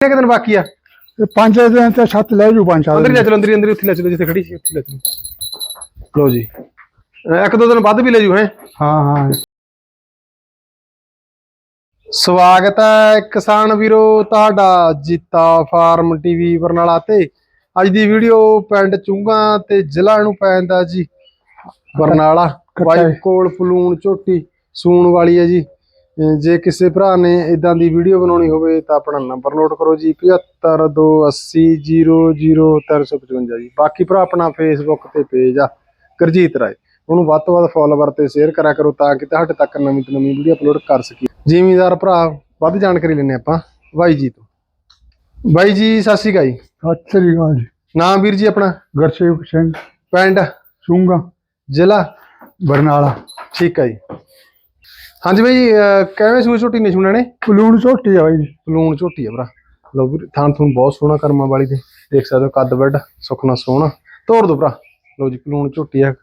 ਕਿੰਨੇ ਕੁ ਦਿਨ ਬਾਕੀ ਆ? ਇਹ ਪੰਜ ਦਿਨ ਤੇ ਸੱਤ ਲੈ ਜੂ ਪੰਜ ਸਾਲ ਅੰਦਰ ਹੀ ਲੈ ਚਲੋ ਅੰਦਰ ਹੀ ਅੰਦਰ ਹੀ ਉੱਥੇ ਲੈ ਚਲੋ ਜਿੱਥੇ ਖੜੀ ਸੀ ਉੱਥੇ ਲੈ ਚਲੋ। ਲਓ ਜੀ। ਅਹ ਇੱਕ ਦੋ ਦਿਨ ਵੱਧ ਵੀ ਲੈ ਜੂ ਹੈ? ਹਾਂ ਹਾਂ। ਸਵਾਗਤ ਹੈ ਕਿਸਾਨ ਵੀਰੋ ਤੁਹਾਡਾ ਜੀਤਾ ਫਾਰਮ ਟੀਵੀ ਬਰਨਾਲਾ ਤੇ। ਅੱਜ ਦੀ ਵੀਡੀਓ ਪਿੰਡ ਚੁੰਗਾ ਤੇ ਜ਼ਿਲ੍ਹਾ ਨੂੰ ਪੈਂਦਾ ਜੀ ਬਰਨਾਲਾ। ਬਾਈ ਕੋਲ ਫਲੂਣ ਝੋਟੀ ਸੂਣ ਵਾਲੀ ਹੈ ਜੀ। ਜੇ ਕਿਸੇ ਭਰਾ ਨੇ ਇਦਾਂ ਦੀ ਵੀਡੀਓ ਬਣਾਉਣੀ ਹੋਵੇ ਤਾਂ ਆਪਣਾ ਨੰਬਰ ਨੋਟ ਕਰੋ ਜੀ 7528000355 ਜੀ। ਬਾਕੀ ਭਰਾ ਆਪਣਾ ਫੇਸਬੁੱਕ ਤੇ ਪੇਜ ਆ ਗੁਰਜੀਤ ਰਾਏ। ਉਹਨੂੰ ਵੱਧ ਤੋਂ ਵੱਧ ਫੋਲੋਵਰ ਤੇ ਸ਼ੇਅਰ ਕਰਿਆ ਕਰੋ ਤਾਂ ਕਿ ਤੁਹਾਡੇ ਤੱਕ ਨਵੀਂ ਤੋਂ ਨਵੀਂ ਵੀਡੀਓ ਅਪਲੋਡ ਕਰ ਸਕੀਏ। ਜ਼ਿਮੀਂਦਾਰ ਭਰਾ ਵੱਧ ਜਾਣਕਾਰੀ ਲੈਣੇ ਆਪਾਂ ਬਾਈ ਜੀ ਤੋਂ। ਬਾਈ ਜੀ ਸਤਿ ਸ਼੍ਰੀ ਅਕਾਲ ਜੀ। ਸਤਿ ਸ੍ਰੀ ਅਕਾਲ ਜੀ। ਨਾਮ ਵੀਰ ਜੀ ਆਪਣਾ? ਗੁਰਸੇਵਕ ਸਿੰਘ। ਪਿੰਡ? ਚੁੰਗਾ। ਜ਼ਿਲ੍ਹਾ? ਬਰਨਾਲਾ। ਠੀਕ ਹੈ ਜੀ। ਹਾਂਜੀ ਬਾਈ ਅਹ ਕਿਵੇਂ ਸੂਈ ਝੋਟੀ ਨੇ ਸੁਣਨੇ ਪਲੂਣ ਝੋਟੀ ਆ ਬਾਈ ਜੀ। ਲੂਣ ਝੋਟੀ ਆ ਭਰਾ। ਲਓ ਵੀਰ ਥਾਂ ਤੁਹਾਨੂੰ ਬਹੁਤ ਸੋਹਣਾ ਕਰਮਾਂ ਵਾਲੀ ਦੇ ਦੇਖ ਸਕਦੇ ਹੋ ਕੱਦ ਵੱਡ ਸੁਖਣਾ ਸੋਹਣਾ। ਤੋੜ ਦੋ ਭਰਾ। ਲਓ ਜੀ ਲੂਣ ਝੋਟੀ ਆ।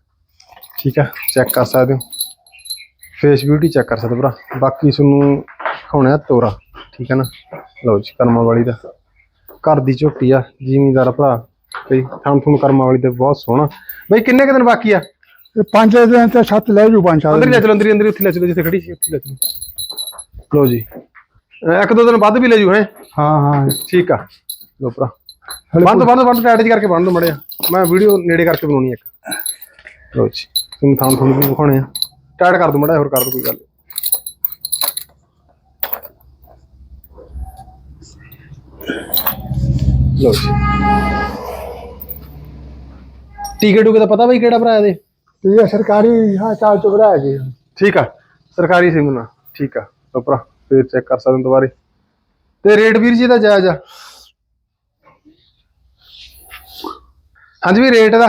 ਠੀਕ ਆ ਚੈੱਕ ਕਰ ਸਕਦੇ ਹੋ। ਫੇਸ ਬਿਊਟੀ ਚੈੱਕ ਕਰ ਸਕਦੇ ਭਰਾ। ਬਾਕੀ ਤੁਹਾਨੂੰ ਖਾਉਣਾ ਤੋਰਾ। ਠੀਕ ਹੈ ਨਾ? ਲਓ ਜੀ ਕਰਮਾਂ ਵਾਲੀ ਦਾ। ਘਰ ਦੀ ਝੋਟੀ ਆ ਜ਼ਿਮੀਂਦਾਰ ਭਰਾ। ਕਈ ਥਾਂ ਤੁਹਾਨੂੰ ਕਰਮਾਂ ਵਾਲੀ ਤੇ ਬਹੁਤ ਸੋਹਣਾ। ਬਈ ਕਿੰਨੇ ਕੁ ਦਿਨ ਬਾਕੀ ਆ? ਇਹ ਪੰਜ ਦਿਨ ਤੇ ਸੱਤ ਲੈ ਜੂ ਪੰਜ ਸਾਲ ਅੰਦਰ ਹੀ ਲੈ ਚਲੋ ਅੰਦਰ ਹੀ ਅੰਦਰ ਹੀ ਉੱਥੇ ਲੈ ਚਲੋ ਜਿੱਥੇ ਖੜੀ ਸੀ ਉੱਥੇ ਲੈ ਚਲੋ। ਲਓ ਜੀ। ਅਹ ਇੱਕ ਦੋ ਦਿਨ ਵੱਧ ਵੀ ਲੈ ਜੂ ਹੈ? ਹਾਂ ਹਾਂ। ਠੀਕ ਆ। ਲੋ ਭਰਾ। ਹਲੇ ਬੰਦ ਬੰਦ ਬੰਦ ਟੈਟ ਕਰਕੇ ਬੰਦ ਮੜਿਆ। ਮੈਂ ਵੀਡੀਓ ਨੇੜੇ ਕਰਕੇ ਬਣਾਉਣੀ ਆ ਇੱਕ। ਲੋ ਜੀ। ਤੁਹਾਨੂੰ ਥਾਂ ਤੁਹਾਨੂੰ ਵੀ ਵਿਖਾਉਣੇ ਆ। ਟੈਟ ਕਰ ਦੋ ਮੜਾ ਹੋਰ ਕਰ ਦੋ ਕੋਈ ਗੱਲ ਨੀ। ਲੋ ਜੀ। ਟਿਕਟ ਟੂਕੇ ਦਾ ਪਤਾ ਬਈ ਕਿਹੜਾ ਭਰਾ ਇਹਦੇ? ਤੇ ਇਹ ਸਰਕਾਰੀ ਹਾਂ ਚਾਲ ਚੁਬੜਾ ਜੀ। ਠੀਕ ਆ ਸਰਕਾਰੀ ਨਾ ਠੀਕ ਆ ਭਰਾ ਫੇਰ ਚੈੱਕ ਕਰ ਸਕਦੇ ਦੁਬਾਰੇ। ਤੇ ਰੇਟ ਵੀਰ ਜੀ ਦਾ ਜਾਇਜ਼ ਆ? ਹਾਂਜੀ ਵੀ ਰੇਟ ਦਾ?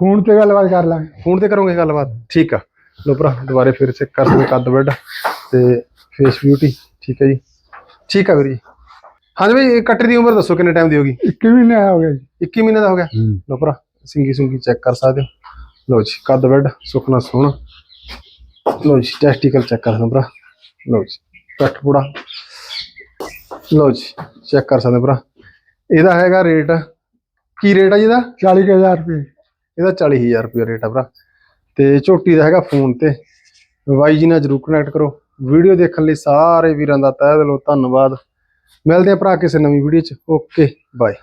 ਫੋਨ ਤੇ ਗੱਲਬਾਤ ਕਰ ਲਾਂਗੇ। ਫੋਨ ਤੇ ਕਰੋਗੇ ਗੱਲਬਾਤ ਠੀਕ ਆ। ਲੋ ਭਰਾ ਦੁਬਾਰੇ ਫਿਰ ਚੈੱਕ ਕਰ ਸਕਦੇ ਕੱਦ ਬੈਡ ਤੇ ਫੇਸ ਬਿਊਟੀ ਠੀਕ ਹੈ ਜੀ। ਠੀਕ ਆ ਵੀਰ ਜੀ। ਹਾਂਜੀ ਕੱਟੇ ਦੀ ਉਮਰ ਦੱਸੋ ਕਿੰਨੇ ਟਾਈਮ ਦੀ ਹੋਗੀ 21 ਮਹੀਨੇ ਹੋ ਗਏ ਜੀ। 21 ਮਹੀਨੇ ਦਾ ਹੋ ਗਿਆ। ਲੋ ਭਰਾ ਸਿੰਗੀ ਸੁੰਗੀ ਚੈੱਕ ਕਰ ਸਕਦੇ ਹੋ। ਲੋ ਜੀ ਕੱਦ ਬੈਡ ਸੁਖਣਾ ਸੋਹਣਾ। ਲੋ ਜੀ ਟੈਸਟੀਕਲ ਚੈੱਕ ਕਰ ਭਰਾ। ਲੋ ਜੀ ਕੱਟ ਪੂੜਾ। ਲੋ ਜੀ ਚੈੱਕ ਕਰ ਸਕਦੇ ਭਰਾ। ਇਹਦਾ ਹੈਗਾ ਰੇਟ ਕੀ ਰੇਟ ਆ ਜੀ ਇਹਦਾ? 40000 ਰੁਪਏ। ਇਹਦਾ 40000 ਰੁਪਏ ਰੇਟ ਆ ਭਰਾ। ਤੇ ਝੋਟੀ ਦਾ ਹੈਗਾ ਫੋਨ ਤੇ। ਬਾਈ ਜੀ ਨਾਲ ਜਰੂਰ ਕਨੈਕਟ ਕਰੋ। ਵੀਡੀਓ ਦੇਖਣ ਲਈ ਸਾਰੇ ਵੀਰਾਂ ਦਾ ਤਹਿ ਦਿਲੋਂ ਧੰਨਵਾਦ। ਮਿਲਦੇ ਆ ਭਰਾ ਕਿਸੇ ਨਵੀਂ ਵੀਡੀਓ 'ਚ। Okay bye